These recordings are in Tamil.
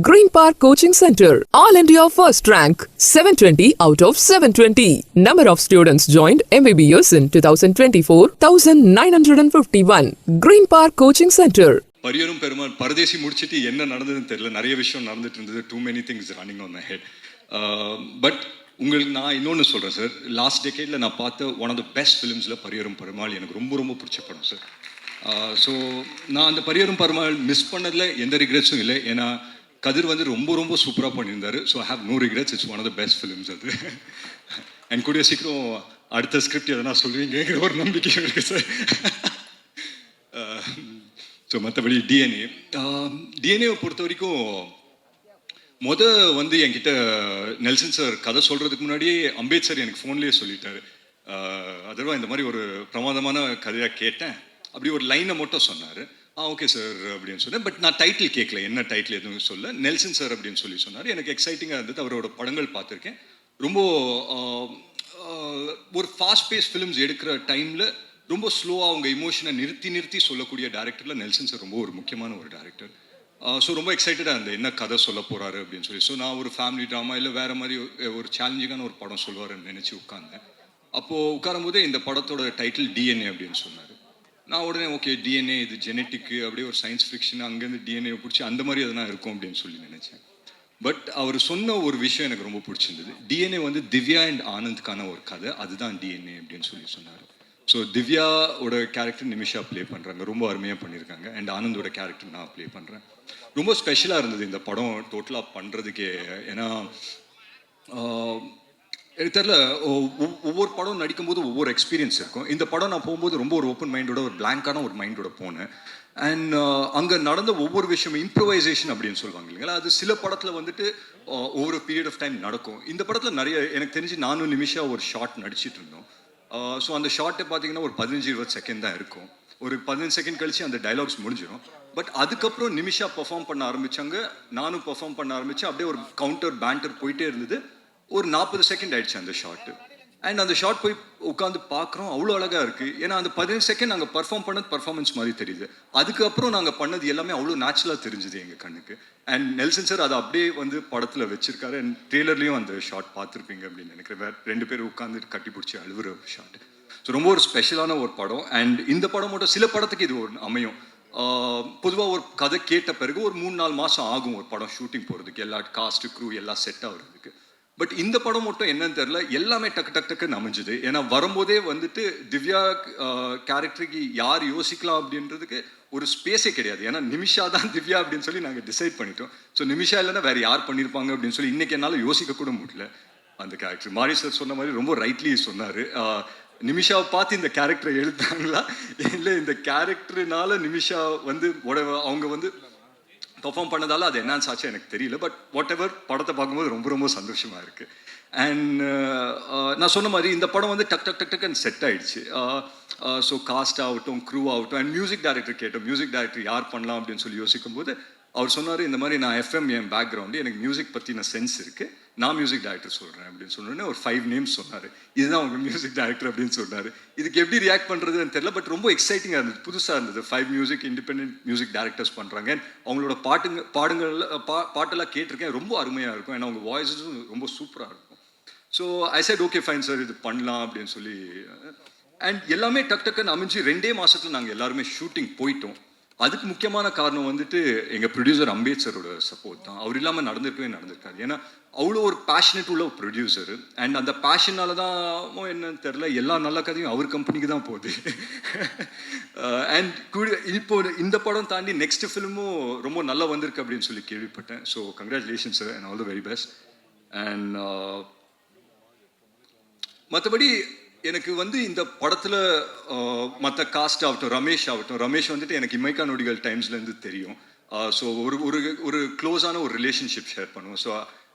Green park coaching centre all India first rank seven twenty out of seven twenty number of students join MBBS in two thousand twenty four thousand nine hundred and fifty one green park coaching centre Pariyerum Perumal Paradesi முடிச்சுட்டு என்ன நடந்ததுன்னு தெரியல. நிறைய விஷயம் நடந்துட்டு இருந்தது. Too many things running on head but உங்களுக்கு நான் இன்னொன்று சொல்கிறேன் சார் லாஸ்ட் டெக்கேடில் நான் பார்த்த ஒன் ஆஃப் த பெஸ்ட் ஃபிலிம்ஸில் பரியரும் பெருமாள் எனக்கு ரொம்ப ரொம்ப பிடிச்ச படம் சார் ஸோ uh, நான் அந்த பரியரும் பெருமாள் மிஸ் பண்ணதில் எந்த ரிக்ரெட்ஸும் இல்லை. ஏன்னா கதிர் வந்து ரொம்ப ரொம்ப சூப்பராக பண்ணியிருந்தாரு. So I have no regrets it's one of the best films அது. அண்ட் கூடிய சீக்கிரம் அடுத்த ஸ்கிரிப்ட் எதனா சொல்லுவீங்கிற ஒரு நம்பிக்கை இருக்குது சார் ஸோ um, மற்றபடி டிஎன்ஏ டிஎன்ஏவை um, பொறுத்த வரைக்கும் முத வந்து என்கிட்ட நெல்சன் சார் கதை சொல்கிறதுக்கு முன்னாடியே அம்பேத்கர் எனக்கு ஃபோன்லேயே சொல்லிட்டாரு. Uh, அதர்வா இந்த மாதிரி ஒரு பிரமாதமான கதையாக கேட்டேன். அப்படி ஒரு லைனை மட்டும் சொன்னார். ஆ ஓகே சார் அப்படின்னு சொன்னேன். பட் நான் டைட்டில் கேட்கல. என்ன டைட்டில் எதுவும் சொல்ல. நெல்சன் சார் அப்படின்னு சொல்லி சொன்னார். எனக்கு எக்ஸைட்டிங்காக இருந்தது. அவரோட படங்கள் பார்த்துருக்கேன். ரொம்ப ஒரு ஃபாஸ்ட் பேஸ் ஃபிலிம்ஸ் எடுக்கிற டைமில் ரொம்ப ஸ்லோவாக அவங்க இமோஷனை நிறுத்தி நிறுத்தி சொல்லக்கூடிய டேரக்டரில் நெல்சன் சார் ரொம்ப ஒரு முக்கியமான ஒரு டேரக்டர் ஸோ ரொம்ப எக்ஸைட்டடாக இருந்தேன். என்ன கதை சொல்ல போகிறாரு அப்படின்னு சொல்லி. ஸோ நான் ஒரு ஃபேமிலி ட்ராமா இல்லை வேறு மாதிரி ஒரு- சேலஞ்சிங்கான ஒரு படம் சொல்லுவாருன்னு நினச்சி உட்காந்தேன் அப்போது உட்காரும்போதே இந்த படத்தோட டைட்டில் டிஎன்ஏ அப்படின்னு சொன்னார். நான் உடனே ஓகே டிஎன்ஏ இது ஜெனட்டிக்கு அப்படியே ஒரு சயின்ஸ் ஃபிக்ஷன் அங்கேருந்து டிஎன்ஏ பிடிச்சி அந்த மாதிரி எதனா இருக்கும் அப்படின்னு சொல்லி நினச்சேன். பட் அவர் சொன்ன ஒரு விஷயம் எனக்கு ரொம்ப பிடிச்சிருந்தது. டிஎன்ஏ வந்து திவ்யா அண்ட் ஆனந்த்க்கான ஒரு கதை. அதுதான் டிஎன்ஏ அப்படின்னு சொல்லி சொன்னார். ஸோ திவ்யாவோட கேரக்டர் நிமிஷா ப்ளே பண்ணுறாங்க ரொம்ப அருமையாக பண்ணியிருக்காங்க அண்ட் ஆனந்தோட கேரக்டர் நான் ப்ளே பண்ணுறேன் ரொம்ப ஸ்பெஷலாக இருந்தது இந்த படம். டோட்டலாக பண்ணுறதுக்கே ஏன்னா எனக்கு தெரியல ஒ- ஒ- ஒவ்வொரு படம் நடிக்கும்போது ஒவ்வொரு எக்ஸ்பீரியன்ஸ் இருக்கும். இந்த படம் நான் போகும்போது ரொம்ப ஒரு ஓப்பன் மைண்டோட ஒரு பிளாங்கான ஒரு மைண்டோட போனேன். அண்ட் அங்கே நடந்த ஒவ்வொரு விஷயமும் இம்ப்ரவைசேஷன் அப்படின்னு சொல்லுவாங்க இல்லைங்களா? அது சில படத்தில் வந்துட்டு ஒவ்வொரு பீரியட் ஆஃப் டைம் நடக்கும். இந்த படத்தில் நிறைய எனக்கு தெரிஞ்சு நானும் நிமிஷம் ஒரு ஷார்ட் நடிச்சிட்டு இருந்தோம். ஸோ அந்த ஷார்ட்டை பார்த்தீங்கன்னா ஒரு பதினஞ்சு இருபது செகண்ட் தான் இருக்கும். ஒரு பதினஞ்சு செகண்ட் கழிச்சு அந்த டைலாக்ஸ் முடிஞ்சிடும் பட் அதுக்கப்புறம் நிமிஷா பெர்ஃபார்ம் பண்ண ஆரம்பிச்சாங்க. நானும் பெர்ஃபார்ம் பண்ண ஆரம்பிச்சு அப்படியே ஒரு கவுண்டர் பேண்டர் போயிட்டே இருந்தது. ஒரு நாற்பது செகண்ட் ஆயிடுச்சு அந்த ஷார்ட்டு அண்ட் அந்த ஷார்ட் போய் உட்காந்து பார்க்குறோம் அவ்வளோ அழகாக இருக்குது ஏன்னா அந்த பதினஞ்சு செகண்ட் நாங்கள் பர்ஃபார்ம் பண்ணது பர்ஃபார்மன்ஸ் மாதிரி தெரியுது. அதுக்கப்புறம் நாங்கள் பண்ணது எல்லாமே அவ்வளோ நேச்சுரலாக தெரிஞ்சுது எங்கள் கண்ணுக்கு. அண்ட் நெல்சன் சார் அதை அப்படியே வந்து படத்தில் வச்சிருக்காரு. அண்ட் ட்ரெய்லர்லேயும் அந்த ஷார்ட் பார்த்துருப்பீங்க அப்படின்னு நினைக்கிறேன். வேற ரெண்டு பேரும் உட்காந்து கட்டி பிடிச்சி அழுவுற ஷாட் ஷார்ட் ஸோ ரொம்ப ஒரு ஸ்பெஷலான ஒரு படம். அண்ட் இந்த படம் மட்டும் சில படத்துக்கு இது ஒரு அமையும். பொதுவாக ஒரு கதை கேட்ட பிறகு ஒரு மூணு நாலு மாதம் ஆகும் ஒரு படம் ஷூட்டிங் போகிறதுக்கு எல்லா காஸ்ட்டு க்ரூ எல்லாம் செட் ஆகிறதுக்கு. பட் இந்த படம் மட்டும் என்னன்னு தெரியல. எல்லாமே டக்கு டக்கு டக்குன்னு அமைஞ்சுது ஏன்னா வரும்போதே வந்துட்டு திவ்யா கேரக்டருக்கு யார் யோசிக்கலாம் அப்படின்றதுக்கு ஒரு ஸ்பேஸே கிடையாது. ஏன்னா நிமிஷா தான் திவ்யா அப்படின்னு சொல்லி நாங்கள் டிசைட் பண்ணிட்டோம். ஸோ நிமிஷா இல்லைன்னா வேறு யார் பண்ணியிருப்பாங்க அப்படின்னு சொல்லி இன்னைக்கு என்னால் யோசிக்க கூட முடியல. அந்த கேரக்டர் மாரி சார் சொன்ன மாதிரி ரொம்ப ரைட்லி சொன்னார். நிமிஷாவை பார்த்து இந்த கேரக்டரை எழுத்தாங்களா இல்லை இந்த கேரக்டர்னால நிமிஷா வந்து உட- அவங்க வந்து பெர்ஃபார்ம் பண்ணதால அது என்னன்னு ஆச்சு எனக்கு தெரியல. பட் வாட் எவர் படத்தை பார்க்கும்போது ரொம்ப ரொம்ப சந்தோஷமாக இருக்குது அண்ட் uh, uh, நான் சொன்ன மாதிரி இந்த படம் வந்து டக் டக் டக் டக்குன்னு செட் ஆயிடுச்சு. Uh, ஸோ காஸ்ட் ஆகட்டும் க்ரூ ஆகட்டும் அண்ட் மியூசிக் டைரக்டர் கேட்டோம். மியூசிக் டைரக்டர் யார் பண்ணலாம் அப்படின்னு சொல்லி யோசிக்கும் போது அவர் சொன்னார் இந்த மாதிரி நான் எஃப்எம் என் பேக்ரவுண்டு எனக்கு மியூசிக் பற்றின சென்ஸ் இருக்குது நான் மியூசிக் டைரக்டர் சொல்கிறேன் அப்படின்னு சொன்னோடனே ஒரு ஃபைவ் நேம்ஸ் சொன்னார். இதுதான் அவங்க மியூசிக் டைரக்டர் அப்படின்னு சொன்னார். இதுக்கு எப்படி ரியாக்ட் பண்ணுறதுன்னு தெரியல பட் ரொம்ப எக்ஸைட்டிங்காக இருந்தது. புதுசாக இருந்தது. Five music independent music directors பண்ணுறாங்க அவங்களோட பாட்டுங்க பாடுங்கள் பா பாட்டெல்லாம் கேட்டிருக்கேன். ரொம்ப அருமையாக இருக்கும். ஏன்னா அவங்க வாய்ஸஸும் ரொம்ப சூப்பராக இருக்கும். So I said okay fine sir இது பண்ணலாம் அப்படின்னு சொல்லி அண்ட் எல்லாமே டக் டக்குன்னு அமைஞ்சு ரெண்டே மாதத்தில் நாங்கள் எல்லாருமே ஷூட்டிங் போயிட்டோம். அதுக்கு முக்கியமான காரணம் வந்துட்டு எங்கள் ப்ரொடியூசர் அம்பேத்கரோட சப்போர்ட் தான். அவர் இல்லாமல் நடந்திருக்கவே நடந்திருக்காரு. ஏன்னா அவ்வளோ ஒரு பேஷனேட் உள்ள ஒரு ப்ரொடியூசர் அண்ட் அந்த பேஷனால தான் என்னன்னு தெரில எல்லா நல்ல கதையும் அவர் கம்பெனிக்கு தான் போகுது. Uh, அண்ட் இப்போ இந்த படம் தாண்டி நெக்ஸ்ட் ஃபிலிமும் ரொம்ப நல்லா வந்திருக்கு அப்படின்னு சொல்லி கேள்விப்பட்டேன். So congratulation sir and all the very best and மற்றபடி எனக்கு வந்து இந்த படத்தில் மற்ற காஸ்ட் ஆகட்டும் ரமேஷ் ஆகட்டும் ரமேஷ் வந்துட்டு எனக்கு இமைக்கா நொடிகள் டைம்ஸ்லேருந்து தெரியும். ஸோ ஒரு ஒரு ஒரு க்ளோஸான ஒரு ரிலேஷன்ஷிப் ஷேர் பண்ணுவோம். ஸோ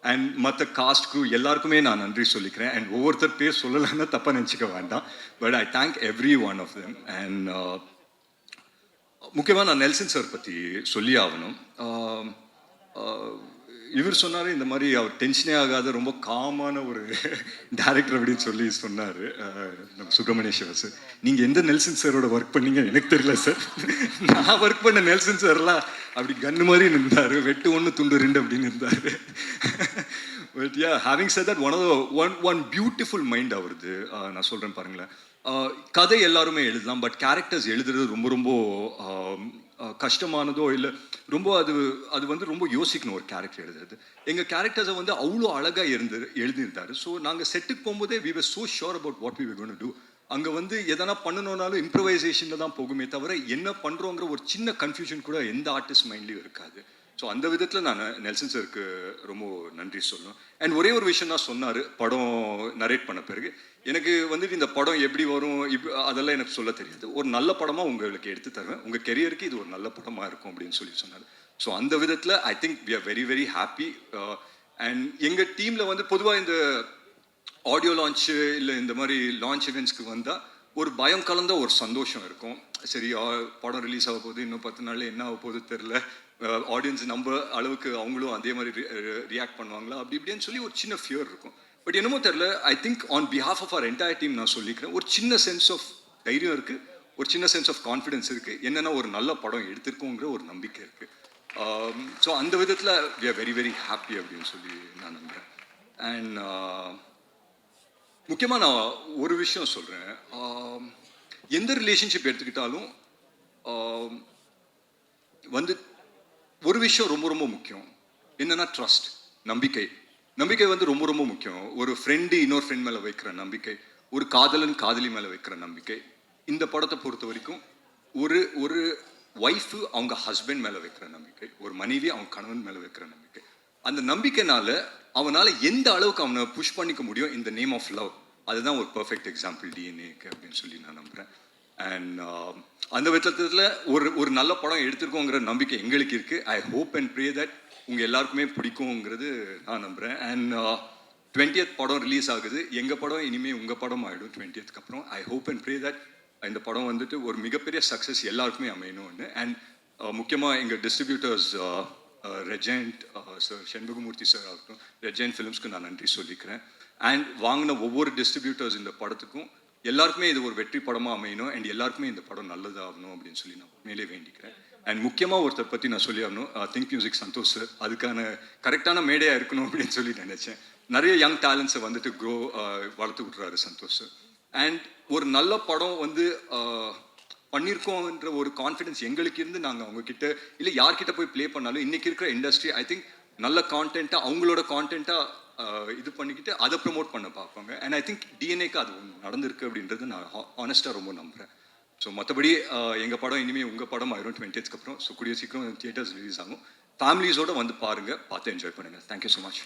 அண்ட் மற்ற காஸ்ட்க்கு எல்லாருக்குமே நான் நன்றி சொல்லிக்கிறேன். அண்ட் ஒவ்வொருத்தர் பேர் சொல்லலைன்னா தப்பாக நினச்சிக்க வேண்டாம். But I thank every one of them and முக்கியமாக நான் நெல்சன் சார் பற்றி சொல்லி ஆகணும். இவர் சொன்னார் இந்த மாதிரி அவர் டென்ஷனே ஆகாத ரொம்ப காமான ஒரு டேரக்டர் அப்படின்னு சொல்லி சொன்னார். நம்ம சுப்பிரமணிய சிவா சார் நீங்கள் எந்த நெல்சன் சாரோட ஒர்க் பண்ணீங்க? எனக்கு தெரியல சார் நான் ஒர்க் பண்ண நெல்சன் சார்லாம் அப்படி கன்னு மாதிரி நின்றார் வெட்டு ஒன்று துண்டு ரெண்டு அப்படின்னு இருந்தார். But yeah having said that one of one one beautiful mind அவருது. நான் சொல்கிறேன் பாருங்களேன். கதை எல்லாருமே எழுதலாம் பட் கேரக்டர்ஸ் எழுதுறது ரொம்ப ரொம்ப கஷ்டமானதோ இல்லை ரொம்ப அது அது வந்து ரொம்ப யோசிக்கணும் ஒரு கேரக்டர் எழுதுறது. எங்கள் கேரக்டர்ஸை வந்து அவ்வளோ அழகாக இருந்து எழுதியிருந்தாரு. ஸோ நாங்கள் செட்டுக்கு போகும்போதே we were so sure about what we gonna do அங்கே வந்து எதனா பண்ணணும்னாலும் இம்ப்ரவைசேஷனில் தான் போகுமே தவிர என்ன பண்ணுறோங்கிற ஒரு சின்ன கன்ஃபியூஷன் கூட எந்த ஆர்டிஸ்ட் மைண்ட்லேயும் இருக்காது. ஸோ அந்த விதத்தில் நான் நெல்சன் சாருக்கு ரொம்ப நன்றி சொல்லணும். அண்ட் ஒரே ஒரு விஷயம் தான் சொன்னார் படம் நரேட் பண்ண பிறகு. எனக்கு வந்துட்டு இந்த படம் எப்படி வரும் இப் அதெல்லாம் எனக்கு சொல்ல தெரியாது. ஒரு நல்ல படமாக உங்களுக்கு எடுத்து தருவேன். உங்கள் கெரியருக்கு இது ஒரு நல்ல படமாக இருக்கும் அப்படின்னு சொல்லி சொன்னார். ஸோ அந்த விதத்தில் I think we are very very happy and எங்கள் டீமில் வந்து பொதுவாக இந்த ஆடியோ லான்ச்சு இல்லை இந்த மாதிரி லான்ச் இவெண்ட்ஸ்க்கு வந்தால் ஒரு பயம் கலந்த ஒரு சந்தோஷம் இருக்கும். சரி ஆ, படம் ரிலீஸ் ஆக போகுது இன்னும் பத்து நாள் என்ன ஆக போகுது தெரில ஆடியன்ஸ் நம்ம அளவுக்கு அவங்களும் அதே மாதிரி ரியாக்ட் பண்ணுவாங்களா? அப்படி இப்படின்னு சொல்லி ஒரு சின்ன ஃபியர் இருக்கும். பட் என்னமோ தெரில I think on behalf of our entire team நான் சொல்லிக்கிறேன் ஒரு சின்ன சென்ஸ் ஆஃப் தைரியம் இருக்குது ஒரு சின்ன சென்ஸ் ஆஃப் கான்ஃபிடென்ஸ் இருக்குது என்னென்னா ஒரு நல்ல படம் எடுத்திருக்கோங்கிற ஒரு நம்பிக்கை இருக்குது ஸோ அந்த விதத்தில் we are very very happy அப்படின்னு சொல்லி நான் நம்புகிறேன் அண்ட் முக்கியமாக நான் ஒரு விஷயம் சொல்கிறேன் எந்த ரிலேஷன்ஷிப் எடுத்துக்கிட்டாலும் வந்து ஒரு விஷயம் ரொம்ப ரொம்ப முக்கியம். என்னன்னா ட்ரஸ்ட் நம்பிக்கை. நம்பிக்கை வந்து ரொம்ப ரொம்ப முக்கியம். ஒரு ஃப்ரெண்டு இன்னொரு ஃப்ரெண்ட் மேலே வைக்கிற நம்பிக்கை ஒரு காதலன் காதலி மேலே வைக்கிற நம்பிக்கை. இந்த படத்தை பொறுத்த வரைக்கும் ஒரு ஒரு ஒய்ஃபு அவங்க ஹஸ்பண்ட் மேலே வைக்கிற நம்பிக்கை ஒரு மனைவி அவங்க கணவன் மேலே வைக்கிற நம்பிக்கை. அந்த நம்பிக்கைனால அவனால் எந்த அளவுக்கு அவனை புஷ் பண்ணிக்க முடியும் இந்த நேம் ஆஃப் லவ் அதுதான் ஒரு பர்ஃபெக்ட் எக்ஸாம்பிள் டிஎன்ஏக்கு அப்படின்னு சொல்லி நான் நம்புகிறேன் அண்ட் um, அந்த விதத்தில் ஒரு ஒரு நல்ல படம் எடுத்திருக்கோங்கிற நம்பிக்கை எங்களுக்கு இருக்குது I hope and pray that உங்கள் எல்லாருக்குமே பிடிக்குங்கிறது நான் நம்புகிறேன் அண்ட் டுவெண்ட்டியத் படம் ரிலீஸ் ஆகுது. எங்கள் படம்? இனிமேல் உங்கள் படம் ஆகிடும் டுவெண்ட்டியத்துக்கு அப்புறம். I hope and pray that இந்த படம் வந்துட்டு ஒரு மிகப்பெரிய சக்ஸஸ் எல்லாருக்குமே அமையணும்னு. அண்ட் முக்கியமாக எங்கள் distributors Regent sir Senbagamoorthy sir ஆகட்டும் ரெஜெண்ட் ஃபிலிம்ஸ்க்கு நான் நன்றி சொல்லிக்கிறேன். அண்ட் வாங்கின ஒவ்வொரு டிஸ்ட்ரிபியூட்டர்ஸ் இந்த படத்துக்கும் எல்லாருக்குமே இது ஒரு வெற்றி படமாக அமையணும் அண்ட் எல்லாருக்குமே இந்த படம் நல்லதாகணும் அப்படின்னு சொல்லி நான் உண்மையிலே வேண்டிக்கிறேன். அண்ட் முக்கியமாக ஒருத்தர் பற்றி நான் சொல்லி ஆகணும். Uh, think music Santhosh sir அதுக்கான கரெக்டான மேடையாக இருக்கணும் அப்படின்னு சொல்லி நினச்சேன். நிறைய யங் டேலண்ட்ஸை வந்துட்டு க்ரோ uh, வளர்த்து விட்றாரு சந்தோஷ் அண்ட் ஒரு நல்ல படம் வந்து uh, பண்ணியிருக்கோன்ற ஒரு கான்ஃபிடன்ஸ் எங்களுக்கு இருந்து நாங்கள் அவங்கக்கிட்ட இல்லை யார்கிட்ட போய் ப்ளே பண்ணாலும் இன்னைக்கு இருக்கிற இண்டஸ்ட்ரி ஐ திங்க் நல்ல கான்டென்ட்டாக அவங்களோட கான்டென்ட்டாக இது பண்ணிக்கிட்டு அதை ப்ரமோட் பண்ண பார்ப்பாங்க. அண்ட் ஐ திங்க் டிஎன்ஏக்கு அது ஒன்று நடந்திருக்கு அப்படின்றது நான் ஆனஸ்ட்டாக ரொம்ப நம்புகிறேன் ஸோ மற்றபடி எங்கள் படம் இனிமேல் உங்கள் படம் ஆயிரும் டுவெண்ட்டியத்துக்கு அப்புறம் ஸோ கூடிய சீக்கிரம் தியேட்டர்ஸ் ரிலீஸ் ஆகும். ஃபேமிலிஸோடு வந்து பாருங்கள் பார்த்து என்ஜாய் பண்ணுங்கள் தேங்க்யூ ஸோ மச்